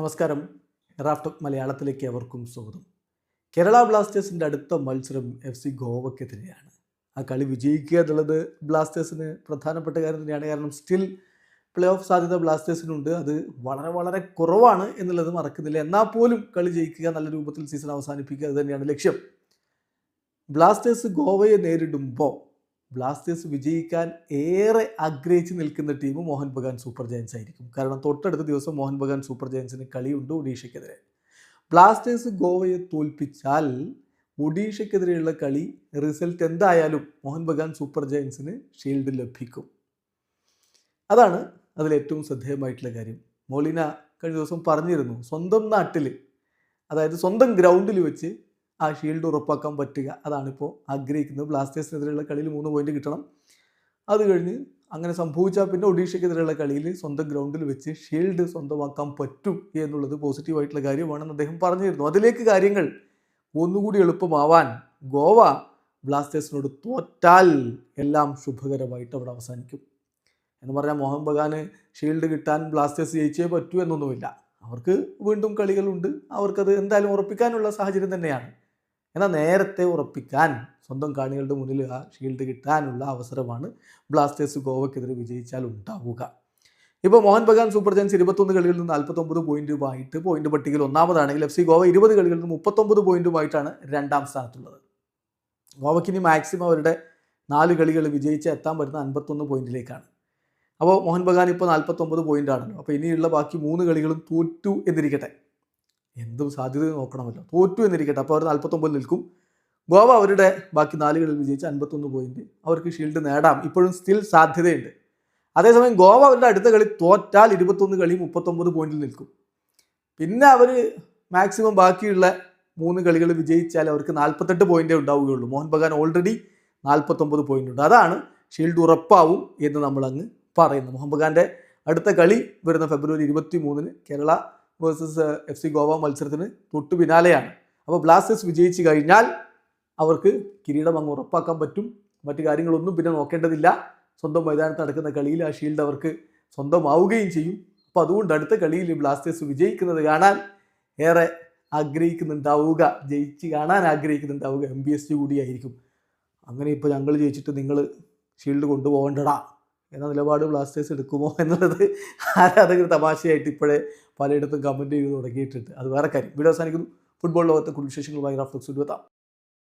നമസ്കാരം. റാഫ്റ്റോക്ക് മലയാളത്തിലേക്ക് അവർക്കും സ്വാഗതം. കേരള ബ്ലാസ്റ്റേഴ്സിന്റെ അടുത്ത മത്സരം എഫ് സി ഗോവയ്ക്കെതിരെയാണ് ആ കളി വിജയിക്കുക എന്നുള്ളത് ബ്ലാസ്റ്റേഴ്സിന് പ്രധാനപ്പെട്ട കാര്യം തന്നെയാണ്. കാരണം സ്റ്റിൽ പ്ലേ ഓഫ് സാധ്യത ബ്ലാസ്റ്റേഴ്സിനുണ്ട്. അത് വളരെ വളരെ കുറവാണ് എന്നുള്ളത് മറക്കുന്നില്ല. എന്നാൽ പോലും കളി ജയിക്കുക നല്ല രൂപത്തിൽ സീസൺ അവസാനിപ്പിക്കുക അത് തന്നെയാണ് ലക്ഷ്യം. ബ്ലാസ്റ്റേഴ്സ് ഗോവയെ നേരിടുമ്പോൾ ബ്ലാസ്റ്റേഴ്സ് വിജയിക്കാൻ ഏറെ ആഗ്രഹിച്ച് നിൽക്കുന്ന team Mohun Bagan super giants ആയിരിക്കും. കാരണം തൊട്ടടുത്ത ദിവസം മോഹൻ ബഗാൻ സൂപ്പർ ജയൻസിന് കളിയുണ്ട് ഒഡീഷയ്ക്കെതിരെ. ബ്ലാസ്റ്റേഴ്സ് ഗോവയെ തോൽപ്പിച്ചാൽ ഒഡീഷയ്ക്കെതിരെയുള്ള കളി റിസൾട്ട് എന്തായാലും മോഹൻ ബഗാൻ സൂപ്പർ ജയൻസിന് ഷീൽഡ് ലഭിക്കും. അതാണ് അതിലേറ്റവും ശ്രദ്ധേയമായിട്ടുള്ള കാര്യം. മോളിന കഴിഞ്ഞ ദിവസം പറഞ്ഞിരുന്നു സ്വന്തം നാട്ടിൽ അതായത് സ്വന്തം ഗ്രൗണ്ടിൽ വെച്ച് ആ ഷീൽഡ് ഉറപ്പാക്കാൻ പറ്റുക. അതാണിപ്പോൾ ആഗ്രഹിക്കുന്നത്. ബ്ലാസ്റ്റേഴ്സിനെതിരെയുള്ള കളിയിൽ മൂന്ന് പോയിന്റ് കിട്ടണം. അത് കഴിഞ്ഞ് അങ്ങനെ സംഭവിച്ചാൽ പിന്നെ ഒഡീഷയ്ക്കെതിരെയുള്ള കളിയിൽ സ്വന്തം ഗ്രൗണ്ടിൽ വെച്ച് ഷീൽഡ് സ്വന്തമാക്കാൻ പറ്റും എന്നുള്ളത് പോസിറ്റീവായിട്ടുള്ള കാര്യമാണെന്ന് അദ്ദേഹം പറഞ്ഞിരുന്നു. അതിലേക്ക് കാര്യങ്ങൾ ഒന്നുകൂടി എളുപ്പമാവാൻ ഗോവ ബ്ലാസ്റ്റേഴ്സിനോട് തോറ്റാൽ എല്ലാം ശുഭകരമായിട്ട് അവിടെ അവസാനിക്കും. എന്ന് പറഞ്ഞാൽ മോഹൻ ബഗാന് ഷീൽഡ് കിട്ടാൻ ബ്ലാസ്റ്റേഴ്സ് ജയിച്ചേ പറ്റൂ എന്നൊന്നുമില്ല. അവർക്ക് വീണ്ടും കളികളുണ്ട്. അവർക്കത് എന്തായാലും ഉറപ്പിക്കാനുള്ള സാഹചര്യം തന്നെയാണ്. എന്നാൽ നേരത്തെ ഉറപ്പിക്കാൻ സ്വന്തം കാണികളുടെ മുന്നിൽ ആ ഷീൽഡ് കിട്ടാനുള്ള അവസരമാണ് ബ്ലാസ്റ്റേഴ്സ് ഗോവയ്ക്കെതിരെ വിജയിച്ചാൽ ഉണ്ടാവുക. ഇപ്പോൾ മോഹൻ ബഗാൻ സൂപ്പർ ജയൻസ് ഇരുപത്തൊന്ന് കളികളിൽ നിന്ന് നാൽപ്പത്തൊമ്പത് പോയിന്റുമായിട്ട് പോയിന്റ് പട്ടികയിൽ ഒന്നാമതാണെങ്കിൽ എഫ് സി ഗോവ ഇരുപത് കളികളിൽ നിന്ന് മുപ്പത്തൊമ്പത് പോയിന്റുമായിട്ടാണ് രണ്ടാം സ്ഥാനത്തുള്ളത്. ഗോവയ്ക്ക് ഇനി മാക്സിമം അവരുടെ നാല് കളികൾ വിജയിച്ച് എത്താൻ വരുന്ന അൻപത്തൊന്ന് പോയിന്റിലേക്കാണ് അപ്പോൾ മോഹൻ ബഗാൻ ഇപ്പോൾ നാൽപ്പത്തൊമ്പത് പോയിന്റ് ആണല്ലോ. അപ്പോൾ ഇനിയുള്ള ബാക്കി മൂന്ന് കളികളും തോറ്റു എന്നിരിക്കട്ടെ. എന്തും സാധ്യത നോക്കണമല്ലോ തോറ്റു എന്നിരിക്കട്ടെ. അപ്പോൾ അവർ നാൽപ്പത്തൊമ്പത് നിൽക്കും. ഗോവ അവരുടെ ബാക്കി നാലുകളിൽ വിജയിച്ച് അൻപത്തൊന്ന് പോയിന്റ് അവർക്ക് ഷീൽഡ് നേടാം. ഇപ്പോഴും സ്റ്റിൽ സാധ്യതയുണ്ട്. അതേസമയം ഗോവ അവരുടെ അടുത്ത കളി തോറ്റാൽ ഇരുപത്തൊന്ന് കളി മുപ്പത്തൊമ്പത് പോയിന്റിൽ നിൽക്കും. പിന്നെ അവർ മാക്സിമം ബാക്കിയുള്ള മൂന്ന് കളികൾ വിജയിച്ചാൽ അവർക്ക് നാൽപ്പത്തെട്ട് പോയിന്റേ ഉണ്ടാവുകയുള്ളൂ മോഹൻ ബഗാൻ ഓൾറെഡി നാൽപ്പത്തൊമ്പത് പോയിന്റ് ഉണ്ട്. അതാണ് ഷീൽഡ് ഉറപ്പാവും എന്ന് നമ്മൾ അങ്ങ് പറയുന്നു മോഹൻ ബഗാന്റെ അടുത്ത കളി വരുന്ന ഫെബ്രുവരി ഇരുപത്തി മൂന്നിന് Kerala versus F C Goa മത്സരത്തിന് തൊട്ടു പിന്നാലെയാണ്. അപ്പോൾ ബ്ലാസ്റ്റേഴ്സ് വിജയിച്ച് കഴിഞ്ഞാൽ അവർക്ക് കിരീടം അങ്ങ് ഉറപ്പാക്കാൻ പറ്റും. മറ്റു കാര്യങ്ങളൊന്നും പിന്നെ നോക്കേണ്ടതില്ല. സ്വന്തം മൈതാനത്ത് നടക്കുന്ന കളിയിൽ ആ ഷീൽഡ് അവർക്ക് സ്വന്തമാവുകയും ചെയ്യും. അപ്പോൾ അതുകൊണ്ട് അടുത്ത കളിയിൽ ബ്ലാസ്റ്റേഴ്സ് വിജയിക്കുന്നത് കാണാൻ ഏറെ ആഗ്രഹിക്കുന്നുണ്ടാവുക. ജയിച്ച് കാണാൻ ആഗ്രഹിക്കുന്നുണ്ടാവുക എം ബി എസ് ജി കൂടിയായിരിക്കും അങ്ങനെ ഇപ്പോൾ ഞങ്ങൾ ജയിച്ചിട്ട് നിങ്ങൾ ഷീൽഡ് കൊണ്ടുപോകേണ്ടടാ. എന്ന നിലപാട് ബ്ലാസ്റ്റേഴ്സ് എടുക്കുമോ എന്നുള്ളത് ആരാധകർ തമാശയായിട്ട് ഇപ്പോഴേ പലയിടത്തും കമന്റ് ചെയ്ത് തുടങ്ങിയിട്ടുണ്ട്. അത് വേറെ കാര്യം. വീഡിയോ അവസാനിക്കുന്നു. ഫുട്ബോൾ ലോകത്തെ കുടുംബ വിശേഷങ്ങളുമായി റാഫ്ലക്സ് എത്താം.